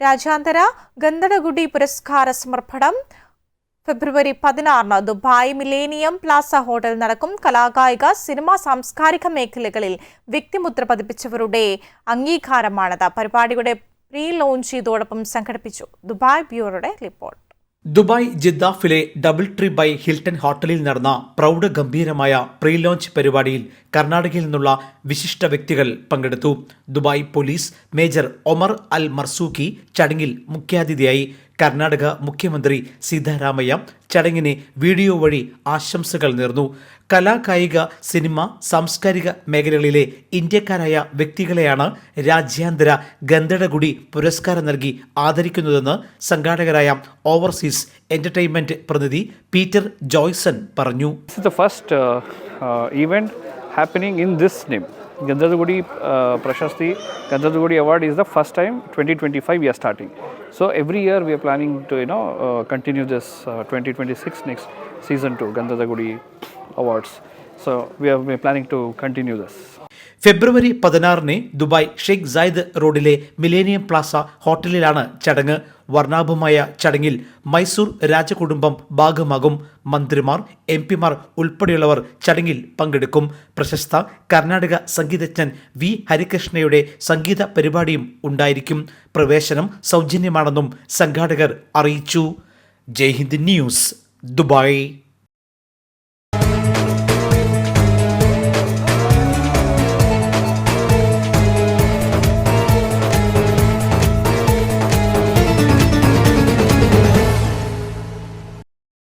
രാജ്യാന്തര ഗന്ധടഗുഡി പുരസ്കാര സമർപ്പണം. ഫെബ്രുവരി പതിനാറിന് ദുബായ് മിലേനിയം പ്ലാസ ഹോട്ടൽ നടക്കും. കലാകായിക സിനിമ സാംസ്കാരിക മേഖലകളിൽ വ്യക്തിമുദ്ര പതിപ്പിച്ചവരുടെ അംഗീകാരമാണത്. പരിപാടിയുടെ പ്രീ ലോഞ്ച് ചെയ്തോടൊപ്പം സംഘടിപ്പിച്ചു. ദുബായ് ബ്യൂറോയുടെ റിപ്പോർട്ട്. ദുബായ് ജിദ്ദാഫിലെ ഡബിൾ ട്രീ ബൈ ഹിൽട്ടൺ ഹോട്ടലിൽ നടന്ന പ്രൗഢഗംഭീരമായ പ്രീ ലോഞ്ച് പരിപാടിയിൽ കർണാടകയിൽ നിന്നുള്ള വിശിഷ്ട വ്യക്തികൾ പങ്കെടുത്തു. Dubai police major Omar Al Marzooqi ചടങ്ങിൽ മുഖ്യാതിഥിയായി കർണാടക മുഖ്യമന്ത്രി സിദ്ധരാമയ്യ ചടങ്ങിനെ വീഡിയോ വഴി ആശംസകൾ നേർന്നു. കലാകായിക സിനിമ സാംസ്കാരിക മേഖലകളിലെ ഇന്ത്യക്കാരായ വ്യക്തികളെയാണ് രാജ്യാന്തര ഗന്ധടഗുടി പുരസ്കാരം നൽകി ആദരിക്കുന്നതെന്ന് സംഘാടകരായ ഓവർസീസ് എന്റർടൈൻമെന്റ് പ്രതിനിധി പീറ്റർ ജോയ്സൺ പറഞ്ഞു. First happening in this uh, Gandhadagudi uh, Prashasti, Gandhadagudi Award is the first time 2025 we are starting. So every year we are planning to you know uh, continue this uh, 2026 next season two Gandhadagudi Awards. So we are, we are planning to continue this. ഫെബ്രുവരി പതിനാറിന് Dubai Sheikh Zayed റോഡിലെ Millennium Plaza ഹോട്ടലിലാണ് ചടങ്ങ് വർണാഭമായ ചടങ്ങിൽ മൈസൂർ രാജകുടുംബം ഭാഗമാകും. മന്ത്രിമാർ എം പിമാർ ഉൾപ്പെടെയുള്ളവർ ചടങ്ങിൽ പങ്കെടുക്കും. പ്രശസ്ത കർണാടക സംഗീതജ്ഞൻ വി ഹരികൃഷ്ണയുടെ സംഗീത പരിപാടിയും ഉണ്ടായിരിക്കും. പ്രവേശനം സൗജന്യമാണെന്നും സംഘാടകർ അറിയിച്ചു. Jaihind news Dubai.